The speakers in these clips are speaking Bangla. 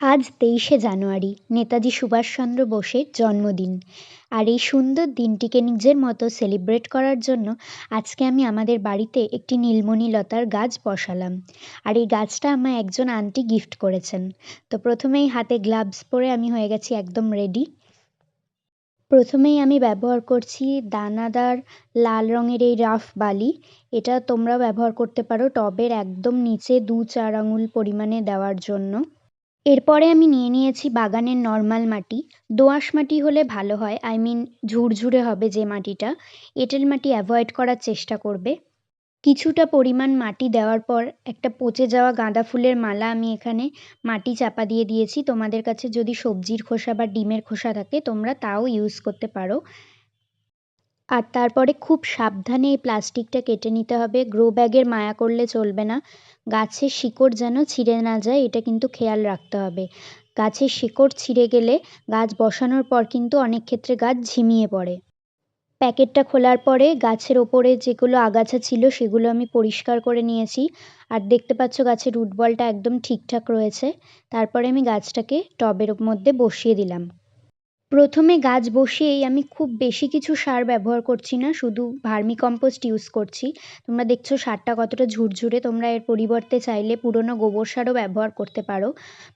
আজ তেইশে জানুয়ারি, নেতাজি সুভাষচন্দ্র বোসের জন্মদিন। আর এই সুন্দর দিনটিকে নিজের মতো সেলিব্রেট করার জন্য আজকে আমি আমাদের বাড়িতে একটি নীলমণি লতার গাছ বসালাম। আর এই গাছটা আমায় একজন আন্টি গিফট করেছেন। তো প্রথমেই হাতে গ্লাভস পরে আমি হয়ে গেছি একদম রেডি। প্রথমেই আমি ব্যবহার করছি দানাদার লাল রঙের এই রাফ বালি। এটা তোমরা ব্যবহার করতে পারো টবের একদম নিচে দু চার আঙুল পরিমাণে দেওয়ার জন্য। এরপরে আমি নিয়ে নিয়েছি বাগানের নর্মাল মাটি। দোআঁশ মাটি হলে ভালো হয়, আই মিন ঝুরঝুরে হবে যে মাটিটা। এঁটেল মাটি অ্যাভয়েড করার চেষ্টা করবে। কিছুটা পরিমাণ মাটি দেওয়ার পর একটা পচে যাওয়া গাঁদা ফুলের মালা আমি এখানে মাটি চাপা দিয়ে দিয়েছি। তোমাদের কাছে যদি সবজির খোসা বা ডিমের খোসা থাকে, তোমরা তাও ইউজ করতে পারো। আর তারপরে খুব সাবধানে এই প্লাস্টিকটা কেটে নিতে হবে। গ্রো ব্যাগের মায়া করলে চলবে না। গাছের শিকড় যেন ছিঁড়ে না যায়, এটা কিন্তু খেয়াল রাখতে হবে। গাছের শিকড় ছিঁড়ে গেলে গাছ বসানোর পর কিন্তু অনেক ক্ষেত্রে গাছ ঝিমিয়ে পড়ে। প্যাকেটটা খোলার পরে গাছের ওপরে যেগুলো আগাছা ছিল সেগুলো আমি পরিষ্কার করে নিয়েছি। আর দেখতে পাচ্ছ গাছের রুট বলটা একদম ঠিকঠাক রয়েছে। তারপরে আমি গাছটাকে টবের মধ্যে বসিয়ে দিলাম। প্রথমে গাছ বসিয়েই আমি খুব বেশি কিছু সার ব্যবহার করছি না, শুধু ভার্মি কম্পোস্ট ইউজ করছি। তোমরা দেখছ সারটা কতটা ঝুরঝুরে, তোমরা এর পরিবর্তে চাইলে পুরনো গোবর সারও ব্যবহার করতে পারো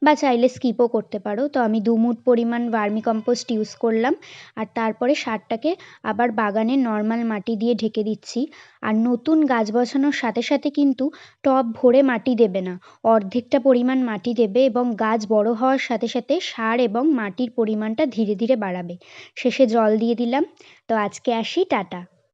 বা চাইলে স্কিপও করতে পারো। তো আমি দু মুঠ পরিমাণ ভার্মি কম্পোস্ট ইউজ করলাম আর তারপরে সারটাকে আবার বাগানের নর্মাল মাটি দিয়ে ঢেকে দিচ্ছি। আর নতুন গাছ বসানোর সাথে সাথে কিন্তু টব ভরে মাটি দেবে না, অর্ধেকটা পরিমাণ মাটি দেবে এবং গাছ বড় হওয়ার সাথে সাথে সার এবং মাটির পরিমাণটা ধীরে ধীরে ধীরে বাড়াবে। শেষে জল দিয়ে দিলাম। তো আজকে আসি টাটা।